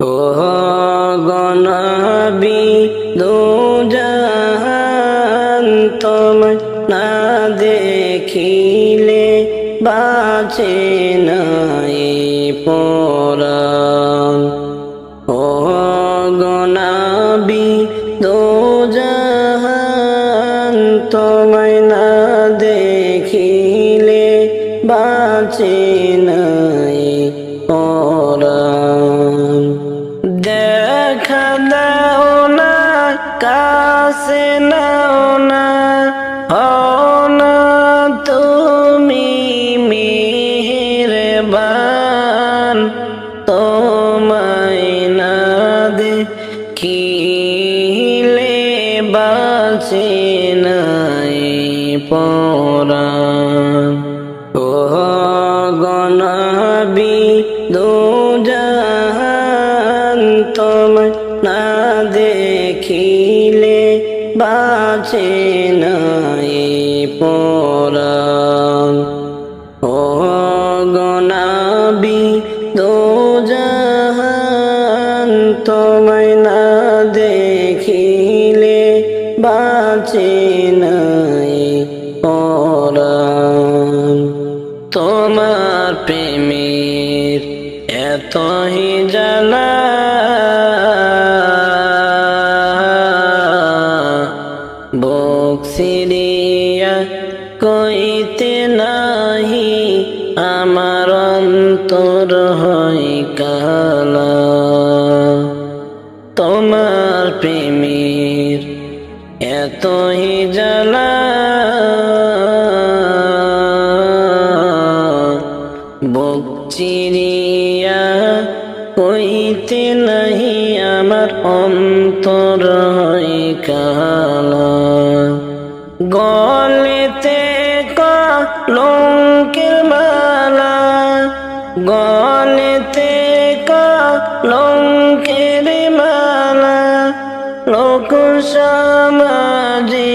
ও গণবি দুজাহান তোমায় না দেখিলে বাঁচে নাই পরাণ। ও গণবি দুজাহান তোমায় না দেখিলে বাঁচে নাই কাছে নাও না হও না তুমি মেহেরবান। তোমায় না দেখিলে বাঁচে নাই পরাণ। বাঁচে নাই পরাণ ও গণবি দুজাহান তোমায় না দেখিলে বাঁচে নাই পরাণ তোমার প্রেমের এতই জানা হয় কালা তোমার প্রেমের এতই জ্বালা। বকচিরিয়া কইতে নাহি আমার অন্তর হয় কালা। সমাজে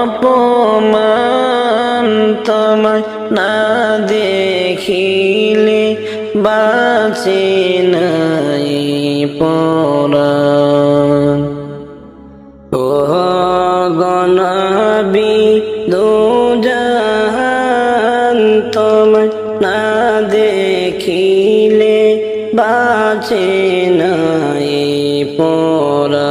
অপমান তোমায় না দেখিলে বাঁচে নাই পরাণ ও গণবি দুজাহান তোমায় না দেখিলে বাঁচে নাই পরাণ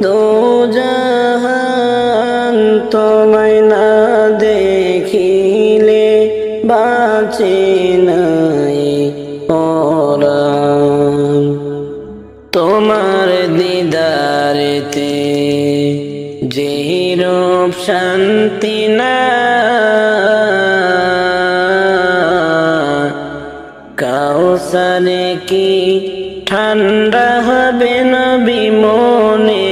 গণবি দুজাহান তোমায় না দেখিলে বাঁচে নাই পরাণ তোমার দিদারেতে যে রূপ শান্তি না, কাউসারে কি ঠান্ডা হবে নবী মনের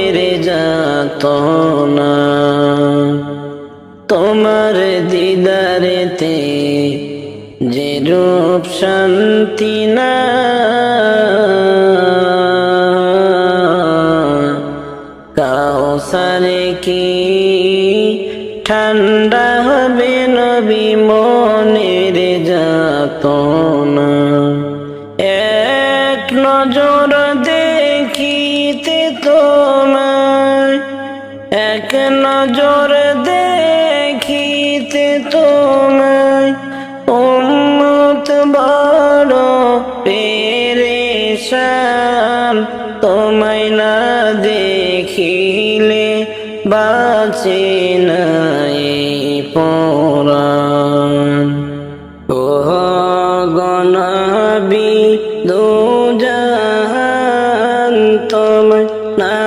যাত না। তোমার দিদারেতে যে রূপ শান্তি না। কাউসারে কি ঠান্ডা পেরেশান তোমায় না দেখিলে বাঁচে নাই পরাণ। ও গণবি দুজাহান তোমায় না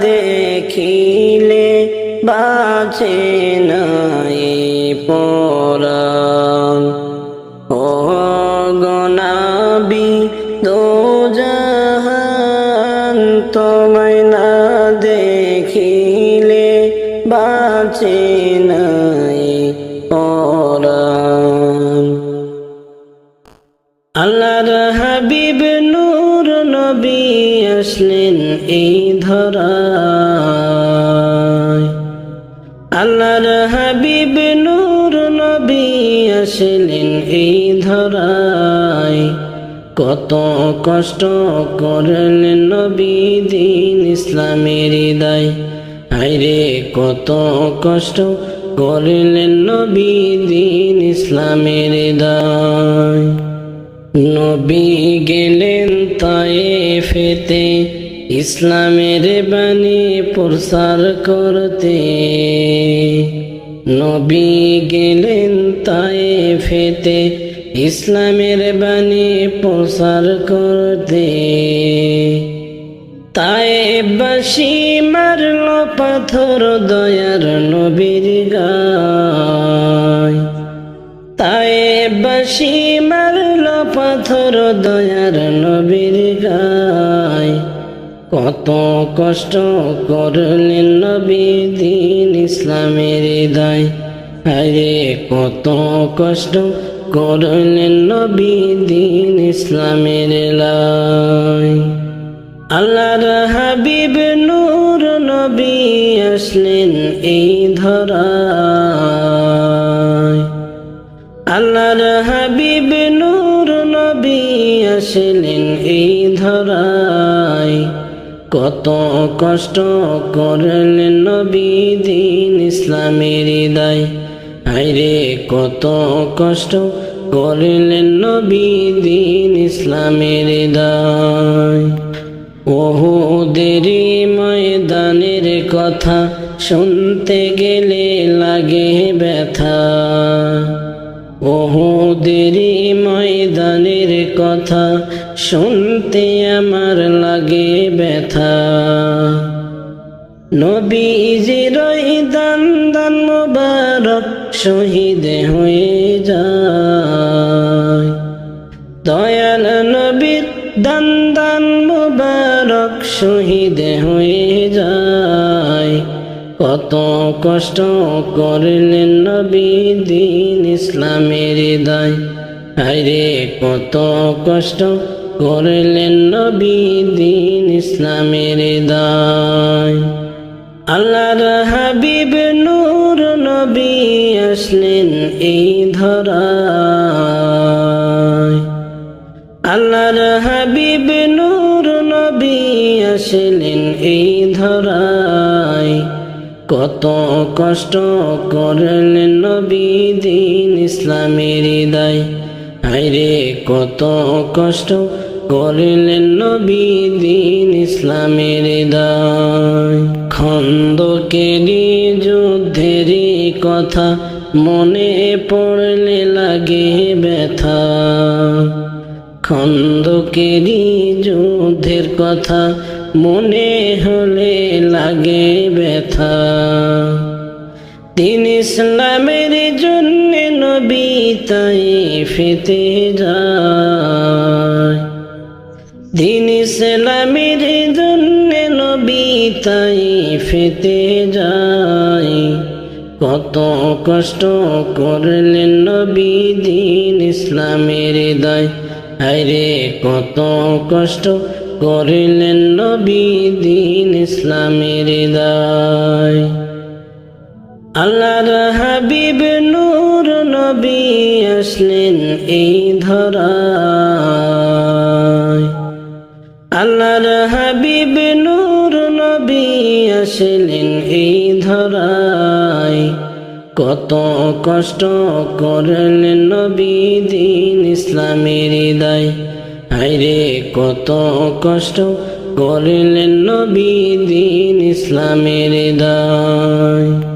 দেখিলে বাঁচে পরাণ। তোমায় না দেখিলে বাঁচে নাই পরাণ আল্লাহর হাবিব নূর নবী আসলেন এই ধরায়। আল্লাহর হাবিব নূর নবী আসলেন এই ধরায়। কত কষ্ট করলেন নবী দিন ইসলামের হৃদয়। আইরে, কত কষ্ট করলেন নবী দিন ইসলামের হৃদয়। নবী গেলেন তায়ে ফেতে ইসলামের বাণী প্রসার করতে। নবী গেলেন তায়ে ফেতে ইসলামের বাণী প্রসার করতে। তাই বাসি মারল পাথর দয়ার নবীর গায়। তাই বাসি মারল পাথর দয়ার নবীর গায়। কত কষ্ট করলেন নবী দিন ইসলামের হৃদয় আরে কত কষ্ট করলেন নবী দিন ইসলামের লাই আল্লাহর হাবিব নূর নবী আসলেন এই ধরায়। আল্লাহর হাবিব নূর নবী আসলেন এই ধরায়। কত কষ্ট করলেন নবী দিন ইসলামের হৃদয় আইরে কত কষ্ট করলেন নবী দিন ইসলামের হৃদয়। ওহুদেরি ময়দানের কথা শুনতে গেলে লাগে ব্যথা। ওহুদেরি ময়দানের কথা শুনতে আমার লাগে ব্যথা। নবীজির দান দান শহীদ হয়ে যায়। দয়াল নবীর দান দান মুবারক শহীদ হয়ে যায়। কত কষ্ট করলেন নবী দিন ইসলামের হৃদয় আরে কত কষ্ট করলেন নবী দিন ইসলামের হৃদয় আল্লাহর হাবিব নূর নবী আসলেন এই ধরায়। আল্লাহর হাবিব নূর নবী আসলেন এই ধরায়। কত কষ্ট করলেন নবী দিন ইসলামের হৃদয় আইরে কত কষ্ট করলেন নবী দিন ইসলামের হৃদয়। খন্দকেরই যুদ্ধেরই কথা মনে পড়লে লাগে ব্যথা। খন্দকেরই যুদ্ধের কথা মনে হলে লাগে ব্যথা। দিন ইসলামের জন্য নবী তাই ফেতে যায়। দিন ইসলামের জন্য নবী তাই ফেতে যায়। কত কষ্ট করলেন নবী দিন ইসলামের হৃদয় আরে কত কষ্ট করলেন নবী দিন ইসলামের হৃদয় আল্লাহর হাবিব নূর নবী আসলেন এই ধরায়। আল্লাহর হাবিব নূর নবী আসলেন এই ধরায়। কত কষ্ট করলেন নবী দিন ইসলামের হৃদয়। আইরে কত কষ্ট করলেন নবী দিন ইসলামের হৃদয়।